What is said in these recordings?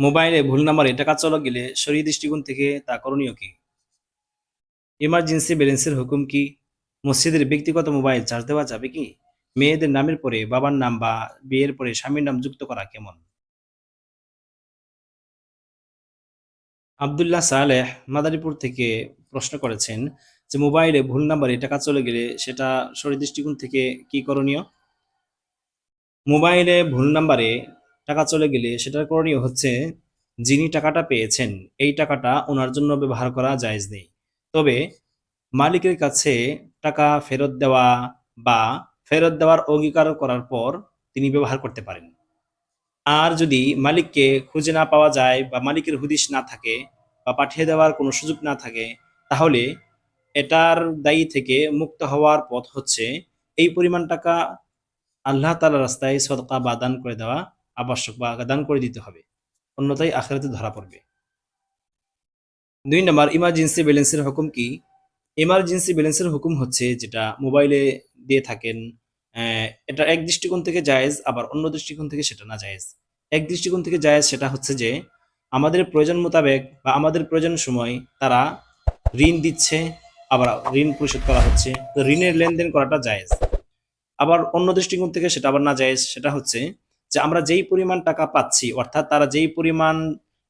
মোবাইলে ভুল নাম্বারে টাকা চলা গেলে শরীর দৃষ্টিকোণ থেকে তা করণীয় কি? ইমার্জেন্সি ব্যালেন্সের হুকুম কি? মসজিদের ব্যক্তিগত মোবাইল চার্জ দেওয়া যাবে কি? মেয়েদের নামের পরে বাবার নাম বা বিয়ের পরে স্বামীর নাম যুক্ত করা কেমন? আবদুল্লাহ সালেহ মাদারীপুর থেকে প্রশ্ন করেছেন যে মোবাইলে ভুল নাম্বারে টাকা চলে গেলে সেটা শরীর দৃষ্টিকোণ থেকে কি করণীয়? মোবাইলে ভুল নাম্বারে টাকা চলে গেলে সেটার করণীয় হচ্ছে যিনি টাকাটা পেয়েছেন, এই টাকাটা ওনার জন্য ব্যবহার করা জায়েজ নেই। তবে মালিকের কাছে টাকা ফেরত দেওয়া বা ফেরত দেওয়ার অঙ্গীকার করার পর তিনি ব্যবহার করতে পারেন। আর যদি মালিককে খুঁজে না পাওয়া যায় বা মালিকের হুদিশ না থাকে বা পাঠিয়ে দেওয়ার কোনো সুযোগ না থাকে, তাহলে এটার দায়ী থেকে মুক্ত হওয়ার পথ হচ্ছে এই পরিমাণ টাকা আল্লাহ তালা রাস্তায় সদকা বা দান করে দেওয়া আবশ্যক বা দান করে দিতে হবে। অন্যথায় আখেরাতে ধরা পড়বে। দুই নম্বর ইমার্জেন্সি ব্যালেন্সের হুকুম কি? ইমার্জেন্সি ব্যালেন্সের হুকুম হচ্ছে যেটা মোবাইলে দিয়ে থাকেন এটা এক দৃষ্টিকোণ থেকে জায়েজ, আবার অন্য দৃষ্টিকোণ থেকে সেটা না জায়েজ। এক দৃষ্টিকোণ থেকে জায়েজ সেটা হচ্ছে যে, আমাদের প্রয়োজন মোতাবেক বা আমাদের প্রয়োজন সময় তারা ঋণ দিচ্ছে, আবার ঋণ পরিশোধ করা হচ্ছে। তো ঋণের লেনদেন করাটা জায়েজ। আবার অন্য দৃষ্টিকোণ থেকে সেটা আবার না জায়েজ, সেটা হচ্ছে যে আমরা যেই পরিমাণ টাকা পাচ্ছি, অর্থাৎ তারা যেই পরিমাণ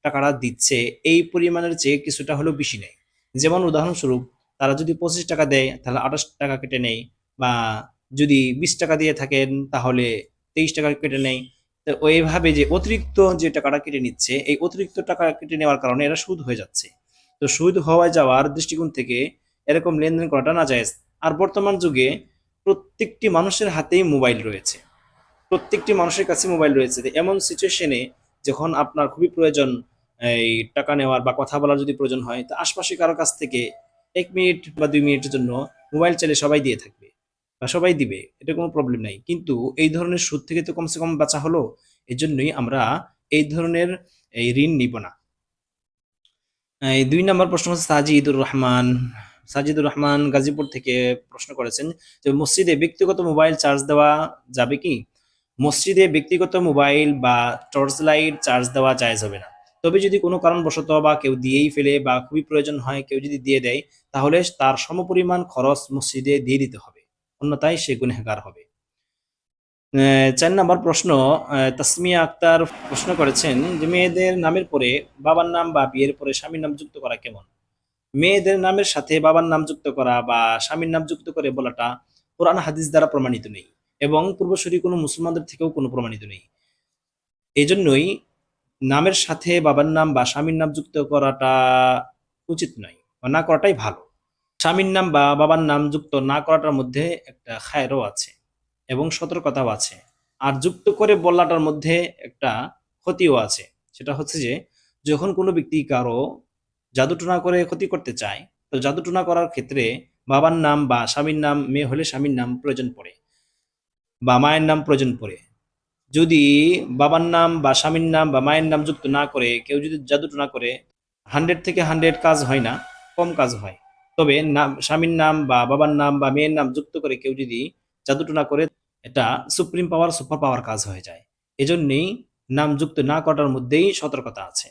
টাকাটা দিচ্ছে, এই পরিমাণের চেয়ে কিছুটা হলেও বেশি নেয় যেমন উদাহরণস্বরূপ, তারা যদি পঁচিশ টাকা দেয়, তাহলে আঠাশ টাকা কেটে নেয়। বা যদি বিশ টাকা দিয়ে থাকেন, তাহলে তেইশ টাকা কেটে নেয়। তো ওইভাবে যে অতিরিক্ত যে টাকাটা কেটে নিচ্ছে, এই অতিরিক্ত টাকা কেটে নেওয়ার কারণে এরা সুদ হয়ে যাচ্ছে। তো সুদ হওয়া যাওয়ার দৃষ্টিকোণ থেকে এরকম লেনদেন করাটা না যায় আর বর্তমান যুগে প্রত্যেকটি মানুষের হাতেই মোবাইল রয়েছে। প্রত্যেকটি মানুষের কাছে মোবাইল রয়েছে। এমন সিচুয়েশনে যখন আপনার খুবই প্রয়োজন, এই টাকা নেওয়ার বা কথা বলার যদি প্রয়োজন হয়, তো আশপাশে কারও কাছ থেকে এক মিনিট বা দুই মিনিটের জন্য মোবাইল চাইলে সবাই দিয়ে থাকবে বা সবাই দিবে, এটা কোনো প্রবলেম নাই। কিন্তু এই ধরনের সুদ থেকে তো কমসে কম বাঁচা হলো এই জন্যই আমরা এই ধরনের, এই ঋণ নিব না। এই দুই নম্বর প্রশ্ন হচ্ছে সাজিদুর রহমান। সাজিদুর রহমান গাজীপুর থেকে প্রশ্ন করেছেন যে, মসজিদে ব্যক্তিগত মোবাইল চার্জ দেওয়া যাবে কি? মসজিদে ব্যক্তিগত মোবাইল বা টর্চ লাইট চার্জ দেওয়া জায়েজ হবে না। তবে যদি কোনো কারণবশত বা কেউ দিয়েই ফেলে বা খুবই প্রয়োজন হয় কেউ যদি দিয়ে দেয়, তাহলে তার সমপরিমাণ খরচ মসজিদে দিয়ে দিতে হবে। অন্যথায় সে গুনেগার হবে। চার নম্বর প্রশ্ন তাসমিয়া আক্তার প্রশ্ন করেছেন যে মেয়েদের নামের পরে বাবার নাম বা বিয়ের পরে স্বামীর নাম যুক্ত করা কেমন? মেয়েদের নামের সাথে বাবার নাম যুক্ত করা বা স্বামীর নাম যুক্ত করে বলাটা কোরআন হাদিস দ্বারা প্রমাণিত নেই। এবং পূর্বসূরি কোনো মুসলমানদের থেকেও কোনো প্রমাণিত নেই। এই জন্যই নামের সাথে বাবার নাম বা স্বামীর নাম যুক্ত করাটা উচিত নয় বা না করাটাই ভালো। স্বামীর নাম বা বাবার নাম যুক্ত না করাটার মধ্যে একটা খায়রও আছে এবং সতর্কতাও আছে। আর যুক্ত করে বলাটার মধ্যে একটা ক্ষতিও আছে। সেটা হচ্ছে যে, যখন কোনো ব্যক্তি কারও জাদুটনা করে ক্ষতি করতে চায়, তো জাদুটনা করার ক্ষেত্রে বাবার নাম বা স্বামীর নাম, মেয়ে হলে স্বামীর নাম প্রয়োজন পড়ে। বা মায়ের নাম প্রয়োজন পড়ে। যদি বাবার নাম বা স্বামীর নাম বা মায়ের নাম যুক্ত না করে, কেউ যদি জাদুটনা করে হান্ড্রেড থেকে হান্ড্রেড কাজ হয় না, কম কাজ হয়। তবে নাম স্বামীর নাম বা বাবার নাম বা মেয়ের নাম যুক্ত করে কেউ যদি জাদুটনা করে, এটা সুপ্রিম পাওয়ার, সুপার পাওয়ার কাজ হয়ে যায়। এজন্যই নাম যুক্ত না করার মধ্যেই সতর্কতা আছে।